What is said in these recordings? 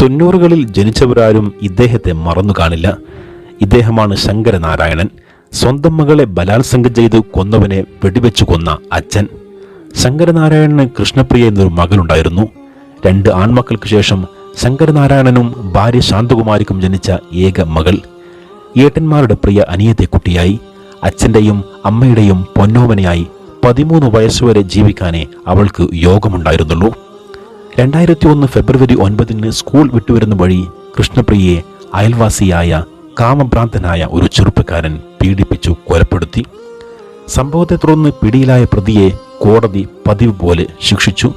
തൊണ്ണൂറുകളിൽ ജനിച്ചവരാരും ഇദ്ദേഹത്തെ മറന്നു കാണില്ല. ഇദ്ദേഹമാണ് ശങ്കരനാരായണൻ. സ്വന്തം മകളെ ബലാത്സംഗം ചെയ്ത് കൊന്നവനെ വെടിവെച്ചു കൊന്ന അച്ഛൻ. ശങ്കരനാരായണന് കൃഷ്ണപ്രിയ എന്നൊരു മകളുണ്ടായിരുന്നു രണ്ട് ആൺമക്കൾക്ക് ശേഷം ശങ്കരനാരായണനും ഭാര്യ ശാന്തകുമാരിക്കും ജനിച്ച ഏക മകൾ. ഏട്ടന്മാരുടെ പ്രിയ അനിയത്തെ കുട്ടിയായി. അച്ഛന്റെയും അമ്മയുടെയും പൊന്നോമനയായി പതിമൂന്ന് വയസ്സുവരെ ജീവിക്കാനേ അവൾക്ക് യോഗമുണ്ടായിരുന്നുള്ളൂ. രണ്ടായിരത്തി ഒന്ന് ഫെബ്രുവരി ഒൻപതിന് സ്കൂൾ വിട്ടുവരുന്ന വഴി കൃഷ്ണപ്രിയയെ അയൽവാസിയായ കാമഭ്രാന്തനായ ഒരു ചെറുപ്പക്കാരൻ പീഡിപ്പിച്ചു കൊലപ്പെടുത്തി. സംഭവത്തെ തുടർന്ന് പിടിയിലായ പ്രതിയെ കോടതി പതിവ് പോലെ ശിക്ഷിച്ചു.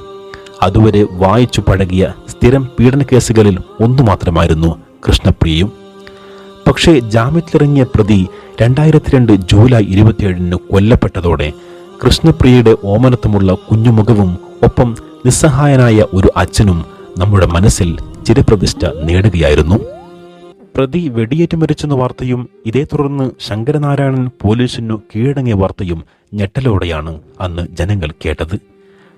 അതുവരെ വായിച്ചു പഴകിയ സ്ഥിരം പീഡന കേസുകളിൽ ഒന്നു മാത്രമായിരുന്നു കൃഷ്ണപ്രിയയും. പക്ഷേ ജാമ്യത്തിലിറങ്ങിയ പ്രതി രണ്ടായിരത്തി രണ്ട് ജൂലൈ ഇരുപത്തിയേഴിന് കൊല്ലപ്പെട്ടതോടെ കൃഷ്ണപ്രിയയുടെ ഓമനത്വമുള്ള കുഞ്ഞുമുഖവും ഒപ്പം നിസ്സഹായനായ ഒരു അച്ഛനും നമ്മുടെ മനസ്സിൽ ചിരപ്രതിഷ്ഠ നേടുകയായിരുന്നു. പ്രതി വെടിയേറ്റ് മരിച്ചെന്ന വാർത്തയും ഇതേ തുടർന്ന് ശങ്കരനാരായണൻ പോലീസിനു കീഴടങ്ങിയ വാർത്തയും ഞെട്ടലോടെയാണ് അന്ന് ജനങ്ങൾ കേട്ടത്.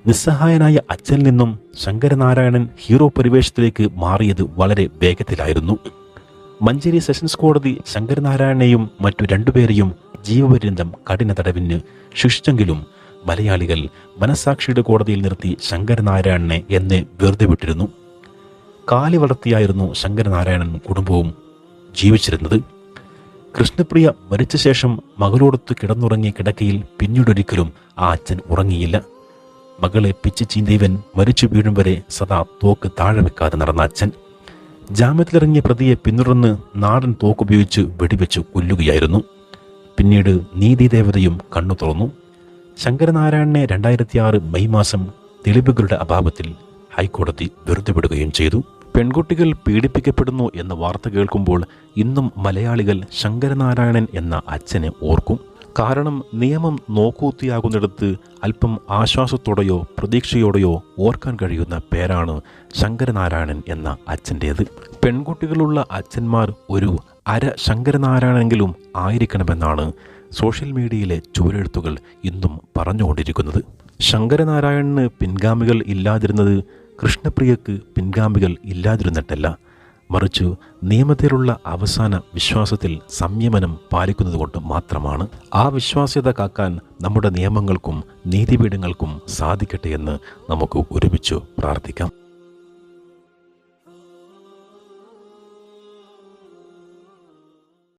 നിസ്സഹായനായ അച്ഛനിൽ നിന്നും ശങ്കരനാരായണൻ ഹീറോ പരിവേഷത്തിലേക്ക് മാറിയത് വളരെ വേഗത്തിലായിരുന്നു. മഞ്ചേരി സെഷൻസ് കോടതി ശങ്കരനാരായണനെയും മറ്റു രണ്ടുപേരെയും ജീവപര്യന്തം കഠിന തടവിന് ശിക്ഷിച്ചെങ്കിലും മലയാളികൾ മനസാക്ഷിയുടെ കോടതിയിൽ നിർത്തി ശങ്കരനാരായണനെ എന്ന് വെറുതെ വിട്ടിരുന്നു. കാലി വളർത്തിയായിരുന്നു ശങ്കരനാരായണൻ കുടുംബവും ജീവിച്ചിരുന്നത്. കൃഷ്ണപ്രിയ മരിച്ച ശേഷം മകളോടൊത്ത് കിടന്നുറങ്ങിയ കിടക്കയിൽ പിന്നീടൊരിക്കലും ആ അച്ഛൻ ഉറങ്ങിയില്ല. മകളെ പിച്ച് ചീന്തീവൻ മരിച്ചു വീഴും വരെ സദാ തോക്ക് താഴെ വെക്കാതെ നടന്ന അച്ഛൻ ജാമ്യത്തിലിറങ്ങിയ പ്രതിയെ പിന്തുടർന്ന് നാടൻ തോക്കുപയോഗിച്ച് വെടിവെച്ച് കൊല്ലുകയായിരുന്നു. പിന്നീട് നീതിദേവതയും കണ്ണു തുറന്നു. ശങ്കരനാരായണനെ രണ്ടായിരത്തി ആറ് മെയ് മാസം തെളിവുകളുടെ അഭാവത്തിൽ ഹൈക്കോടതി വെറുതെ വിടുകയും ചെയ്തു. പെൺകുട്ടികൾ പീഡിപ്പിക്കപ്പെടുന്നു എന്ന വാർത്ത കേൾക്കുമ്പോൾ ഇന്നും മലയാളികൾ ശങ്കരനാരായണൻ എന്ന അച്ഛനെ ഓർക്കും. കാരണം നിയമം നോക്കൂത്തിയാകുന്നിടത്ത് അല്പം ആശ്വാസത്തോടെയോ പ്രതീക്ഷയോടെയോ ഓർക്കാൻ കഴിയുന്ന പേരാണ് ശങ്കരനാരായണൻ എന്ന അച്ഛന്റേത്. പെൺകുട്ടികളുള്ള അച്ഛന്മാർ ഒരു അര ശങ്കരനാരായണെങ്കിലും ആയിരിക്കണമെന്നാണ് സോഷ്യൽ മീഡിയയിലെ ചുവരെഴുത്തുകൾ ഇന്നും പറഞ്ഞുകൊണ്ടിരിക്കുന്നത്. ശങ്കരനാരായണന് പിൻഗാമികൾ ഇല്ലാതിരുന്നത് കൃഷ്ണപ്രിയക്ക് പിൻഗാമികൾ ഇല്ലാതിരുന്നിട്ടല്ല. മറിച്ചു നിയമത്തിലുള്ള അവസാന വിശ്വാസത്തിൽ സംയമനം പാലിക്കുന്നതുകൊണ്ട് മാത്രമാണ് ആ വിശ്വാസ്യത കാക്കാൻ നമ്മുടെ നിയമങ്ങൾക്കും നീതിപീഠങ്ങൾക്കും സാധിക്കട്ടെ എന്ന് നമുക്ക് ഒരുമിച്ച് പ്രാർത്ഥിക്കാം.